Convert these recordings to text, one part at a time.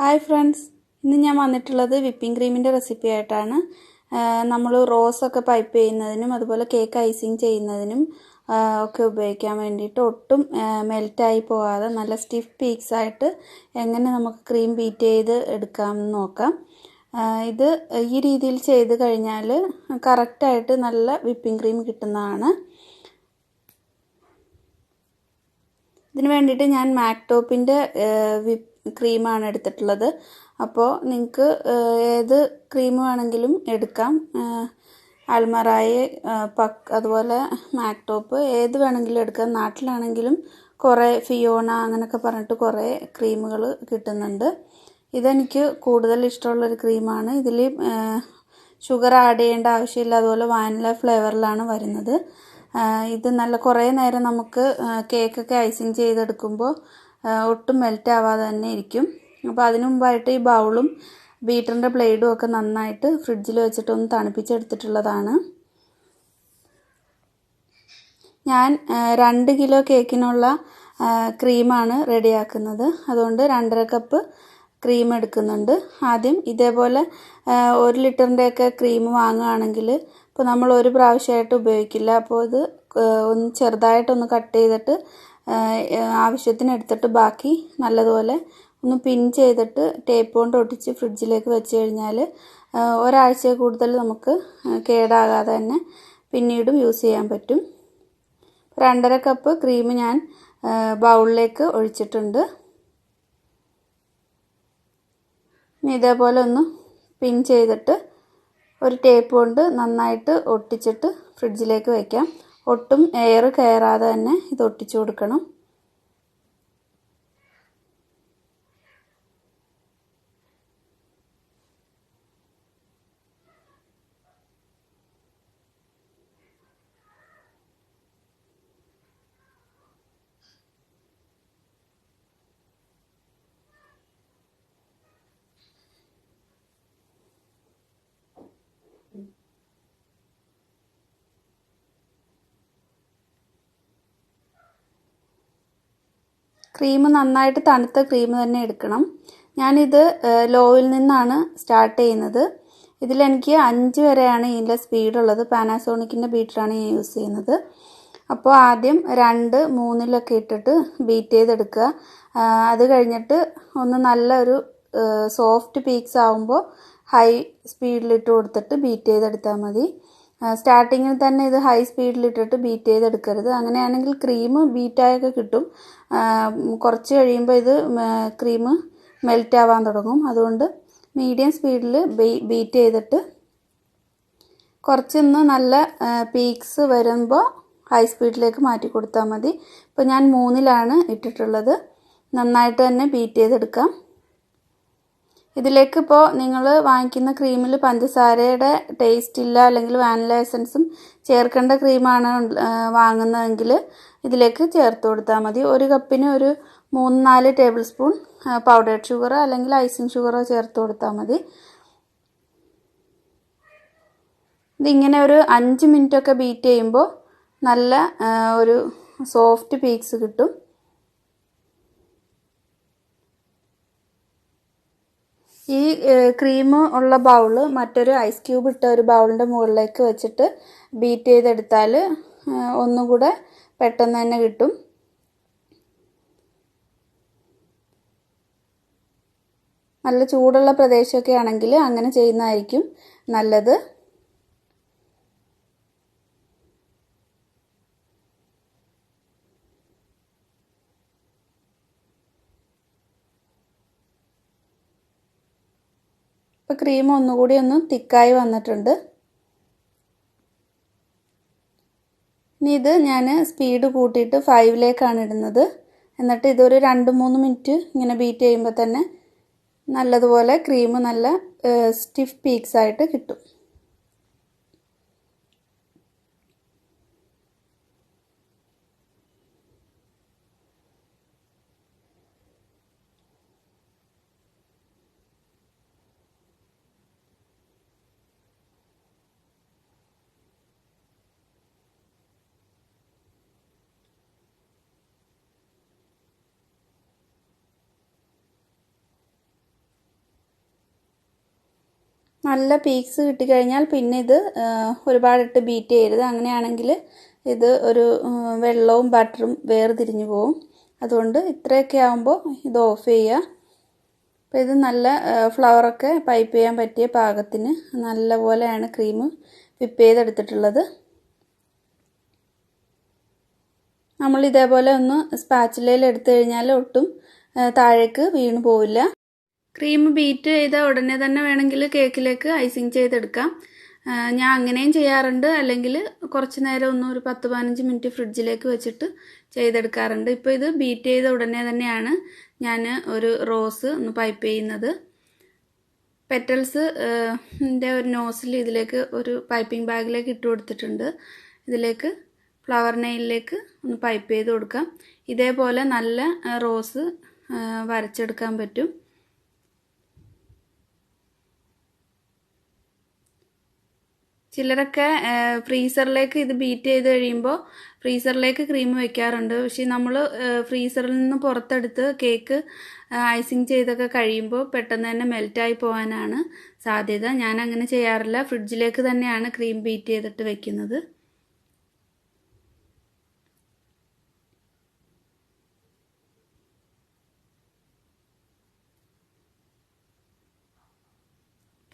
Hi friends. ഇന്ന് ഞാൻ വന്നിട്ടുള്ളത് വിപ്പിംഗ് ക്രീമിന്റെ റെസിപ്പി ആയിട്ടാണ്. നമ്മൾ റോസൊക്കെ പൈപ്പ് ചെയ്യുന്നതിനും അതുപോലെ കേക്ക് ഐസിങ് ചെയ്യുന്നതിനും ഒക്കെ ഉപയോഗിക്കാൻ വേണ്ടിയിട്ട് ഒട്ടും മെൽറ്റായി പോകാതെ നല്ല സ്റ്റിഫ് പീക്സ് ആയിട്ട് എങ്ങനെ നമുക്ക് ക്രീം ബീറ്റ് ചെയ്ത് എടുക്കാമെന്ന് നോക്കാം. ഇത് ഈ രീതിയിൽ ചെയ്ത് കഴിഞ്ഞാൽ കറക്റ്റായിട്ട് നല്ല വിപ്പിംഗ് ക്രീം കിട്ടുന്നതാണ്. ഇതിന് വേണ്ടിയിട്ട് ഞാൻ മാക്ടോപ്പിന്റെ വിപ്പ് ക്രീമാണ് എടുത്തിട്ടുള്ളത്. അപ്പോൾ നിങ്ങൾക്ക് ഏത് ക്രീം വേണമെങ്കിലും എടുക്കാം. അൽമറായി പക്ക് അതുപോലെ മാക്ടോപ്പ് ഏത് വേണമെങ്കിലും എടുക്കാം. നാട്ടിലാണെങ്കിലും കുറേ ഫിയോണ അങ്ങനെയൊക്കെ പറഞ്ഞിട്ട് കുറേ ക്രീമുകൾ കിട്ടുന്നുണ്ട്. ഇതെനിക്ക് കൂടുതൽ ഇഷ്ടമുള്ളൊരു ക്രീമാണ്. ഇതിൽ ഷുഗർ ആഡ് ചെയ്യേണ്ട ആവശ്യമില്ല. അതുപോലെ വാനില ഫ്ലേവറിലാണ് വരുന്നത്. ഇത് നല്ല കുറേ നേരം നമുക്ക് കേക്കൊക്കെ ഐസിങ് ചെയ്തെടുക്കുമ്പോൾ ഒട്ടും മെൽറ്റ് ആവാതെ തന്നെ ഇരിക്കും. അപ്പോൾ അതിനു മുമ്പായിട്ട് ഈ ബൗളും ബീറ്ററിന്റെ ബ്ലേഡും ഒക്കെ നന്നായിട്ട് ഫ്രിഡ്ജിൽ വെച്ചിട്ടൊന്ന് തണുപ്പിച്ചെടുത്തിട്ടുള്ളതാണ്. ഞാൻ രണ്ട് കിലോ കേക്കിനുള്ള ക്രീമാണ് റെഡിയാക്കുന്നത്. അതുകൊണ്ട് രണ്ടര കപ്പ് ക്രീം എടുക്കുന്നുണ്ട്. ആദ്യം ഇതേപോലെ ഒരു ലിറ്ററിന്റെയൊക്കെ ക്രീം വാങ്ങുകയാണെങ്കിൽ ഇപ്പോൾ നമ്മൾ ഒരു പ്രാവശ്യമായിട്ട് ഉപയോഗിക്കില്ല. അപ്പോൾ ഇത് ഒന്ന് ചെറുതായിട്ടൊന്ന് കട്ട് ചെയ്തിട്ട് ആവശ്യത്തിന് എടുത്തിട്ട് ബാക്കി നല്ലതുപോലെ ഒന്ന് പിൻ ചെയ്തിട്ട് ടേപ്പ് കൊണ്ട് ഒട്ടിച്ച് ഫ്രിഡ്ജിലേക്ക് വെച്ച് കഴിഞ്ഞാൽ ഒരാഴ്ച കൂടുതൽ നമുക്ക് കേടാകാതെ തന്നെ പിന്നീടും യൂസ് ചെയ്യാൻ പറ്റും. രണ്ടര കപ്പ് ക്രീം ഞാൻ ബൗളിലേക്ക് ഒഴിച്ചിട്ടുണ്ട്. ഇതേപോലെ ഒന്ന് പിൻ ചെയ്തിട്ട് ഒരു ടേപ്പ് കൊണ്ട് നന്നായിട്ട് ഒട്ടിച്ചിട്ട് ഫ്രിഡ്ജിലേക്ക് വയ്ക്കാം ഒട്ടും എയർ കയറാതെ തന്നെ ഇത് ഒട്ടിച്ചു കൊടുക്കണം. ക്രീം നന്നായിട്ട് തണുത്ത ക്രീം തന്നെ എടുക്കണം. ഞാനിത് ലോയിൽ നിന്നാണ് സ്റ്റാർട്ട് ചെയ്യുന്നത്. ഇതിലെനിക്ക് അഞ്ച് വരെയാണ് ഇതിന്റെ സ്പീഡുള്ളത് പാനാസോണിക്കിന്റെ ബീറ്ററാണ് ഞാൻ യൂസ് ചെയ്യുന്നത്. അപ്പോൾ ആദ്യം രണ്ട് മൂന്നിലൊക്കെ ഇട്ടിട്ട് ബീറ്റ് ചെയ്തെടുക്കുക. അത് കഴിഞ്ഞിട്ട് ഒന്ന് നല്ലൊരു സോഫ്റ്റ് പീക്സ് ആവുമ്പോൾ ഹൈ സ്പീഡിലിട്ട് കൊടുത്തിട്ട് ബീറ്റ് ചെയ്തെടുത്താൽ മതി. സ്റ്റാർട്ടിങ്ങിൽ തന്നെ ഇത് ഹൈ സ്പീഡിലിട്ടിട്ട് ബീറ്റ് ചെയ്തെടുക്കരുത്. അങ്ങനെയാണെങ്കിൽ ക്രീം ബീറ്റായൊക്കെ കിട്ടും. കുറച്ച് കഴിയുമ്പോൾ ഇത് ക്രീം മെൽറ്റ് ആവാൻ തുടങ്ങും. അതുകൊണ്ട് മീഡിയം സ്പീഡിൽ ബീറ്റ് ചെയ്തിട്ട് കുറച്ചൊന്ന് നല്ല പീക്സ് വരുമ്പോൾ ഹൈ സ്പീഡിലേക്ക് മാറ്റി കൊടുത്താൽ മതി. ഇപ്പോൾ ഞാൻ മൂന്നിലാണ് ഇട്ടിട്ടുള്ളത്. നന്നായിട്ട് തന്നെ ബീറ്റ് ചെയ്തെടുക്കാം. ഇതിലേക്ക് ഇപ്പോൾ നിങ്ങൾ വാങ്ങിക്കുന്ന ക്രീമിൽ പഞ്ചസാരയുടെ ടേസ്റ്റ് ഇല്ല അല്ലെങ്കിൽ വാനില എസൻസും ചേർക്കേണ്ട ക്രീമാണ് വാങ്ങുന്നതെങ്കിൽ ഇതിലേക്ക് ചേർത്ത് കൊടുത്താൽ മതി. ഒരു കപ്പിന് ഒരു മൂന്ന് നാല് ടേബിൾ സ്പൂൺ പൗഡേർഡ് ഷുഗർ അല്ലെങ്കിൽ ഐസിങ് ഷുഗറോ ചേർത്ത് കൊടുത്താൽ മതി. ഇതിങ്ങനെ ഒരു അഞ്ച് മിനിറ്റൊക്കെ ബീറ്റ് ചെയ്യുമ്പോൾ നല്ല ഒരു സോഫ്റ്റ് പീക്സ് കിട്ടും. ഈ ക്രീം ഉള്ള ബൗൾ മറ്റൊരു ഐസ് ക്യൂബ് ഇട്ട ഒരു ബൗളിന്റെ മുകളിലേക്ക് വെച്ചിട്ട് ബീറ്റ് ചെയ്തെടുത്താൽ ഒന്നും കൂടെ പെട്ടെന്ന് തന്നെ കിട്ടും. നല്ല ചൂടുള്ള പ്രദേശമൊക്കെ ആണെങ്കിൽ അങ്ങനെ ചെയ്യുന്നതായിരിക്കും നല്ലത്. ഇപ്പോൾ ക്രീം ഒന്നുകൂടി ഒന്ന് തിക്കായി വന്നിട്ടുണ്ട്. ഇനി ഇത് ഞാൻ സ്പീഡ് കൂട്ടിയിട്ട് ഫൈവിലേക്കാണ് ഇടുന്നത്. എന്നിട്ട് ഇതൊരു രണ്ട് മൂന്ന് മിനിറ്റ് ഇങ്ങനെ ബീറ്റ് ചെയ്യുമ്പോൾ തന്നെ നല്ലതുപോലെ ക്രീം നല്ല സ്റ്റിഫ് പീക്സ് ആയിട്ട് കിട്ടും. നല്ല പീക്സ് കിട്ടിക്കഴിഞ്ഞാൽ പിന്നെ ഇത് ഒരുപാടിട്ട് ബീറ്റ് ചെയ്യരുത്. അങ്ങനെയാണെങ്കിൽ ഇത് ഒരു വെള്ളവും ബട്ടറും വേർതിരിഞ്ഞു പോവും. അതുകൊണ്ട് ഇത്രയൊക്കെ ആകുമ്പോൾ ഇത് ഓഫ് ചെയ്യുക അപ്പോൾ ഇത് നല്ല ഫ്ലവറൊക്കെ പൈപ്പ് ചെയ്യാൻ പറ്റിയ പാകത്തിന് നല്ല പോലെയാണ് ക്രീം വിപ്പ് ചെയ്തെടുത്തിട്ടുള്ളത്. നമ്മൾ ഇതേപോലെ ഒന്ന് സ്പാച്ചിലയിൽ എടുത്തു കഴിഞ്ഞാൽ ഒട്ടും താഴേക്ക് വീണു പോവില്ല. ക്രീം ബീറ്റ് ചെയ്ത ഉടനെ തന്നെ വേണമെങ്കിൽ കേക്കിലേക്ക് ഐസിങ് ചെയ്തെടുക്കാം. ഞാൻ അങ്ങനെയും ചെയ്യാറുണ്ട്. അല്ലെങ്കിൽ കുറച്ച് നേരം ഒന്ന് ഒരു പത്ത് പതിനഞ്ച് മിനിറ്റ് ഫ്രിഡ്ജിലേക്ക് വെച്ചിട്ട് ചെയ്തെടുക്കാറുണ്ട്. ഇപ്പോൾ ഇത് ബീറ്റ് ചെയ്ത ഉടനെ തന്നെയാണ് ഞാൻ ഒരു റോസ് ഒന്ന് പൈപ്പ് ചെയ്യുന്നത്. പെറ്റൽസ് ഒരു നോസിൽ ഇതിലേക്ക് ഒരു പൈപ്പിംഗ് ബാഗിലേക്ക് ഇട്ട് കൊടുത്തിട്ടുണ്ട്. ഇതിലേക്ക് ഫ്ലവർ നെയിലിലേക്ക് ഒന്ന് പൈപ്പ് ചെയ്ത് കൊടുക്കാം. ഇതേപോലെ നല്ല റോസ് വരച്ചെടുക്കാൻ പറ്റും. ചിലരൊക്കെ ഫ്രീസറിലേക്ക് ഇത് ബീറ്റ് ചെയ്ത് കഴിയുമ്പോൾ ഫ്രീസറിലേക്ക് ക്രീം വെക്കാറുണ്ട്. പക്ഷേ നമ്മൾ ഫ്രീസറിൽ നിന്ന് പുറത്തെടുത്ത് കേക്ക് ഐസിങ് ചെയ്തൊക്കെ കഴിയുമ്പോൾ പെട്ടെന്ന് തന്നെ മെൽറ്റായി പോകാനാണ് സാധ്യത. ഞാൻ അങ്ങനെ ചെയ്യാറില്ല. ഫ്രിഡ്ജിലേക്ക് തന്നെയാണ് ക്രീം ബീറ്റ് ചെയ്തിട്ട് വെക്കുന്നത്.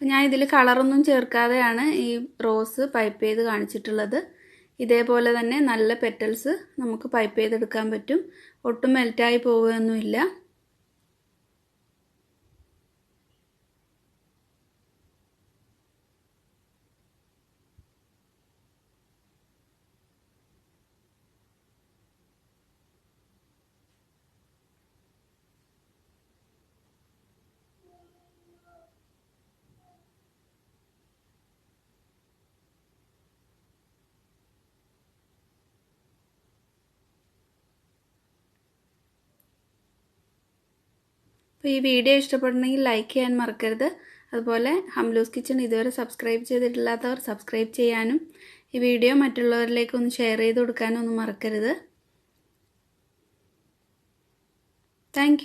ഞാൻ ഇതിൽ കളറൊന്നും ചേർക്കാതെയാണ് ഈ റോസ് പൈപ്പ് ചെയ്ത് കാണിച്ചിട്ടുള്ളത്. ഇതേപോലെ തന്നെ നല്ല പെറ്റൽസ് നമുക്ക് പൈപ്പ് ചെയ്തെടുക്കാൻ പറ്റും. ഒട്ടും മെൽറ്റായി പോവുകയൊന്നുമില്ല. അപ്പോൾ ഈ വീഡിയോ ഇഷ്ടപ്പെടണമെങ്കിൽ ലൈക്ക് ചെയ്യാൻ മറക്കരുത്. അതുപോലെ ഹംലൂസ് കിച്ചൺ ഇതുവരെ സബ്സ്ക്രൈബ് ചെയ്തിട്ടില്ലാത്തവർ സബ്സ്ക്രൈബ് ചെയ്യാനും ഈ വീഡിയോ മറ്റുള്ളവരിലേക്ക് ഒന്ന് ഷെയർ ചെയ്ത് കൊടുക്കാനും ഒന്നും മറക്കരുത്. താങ്ക്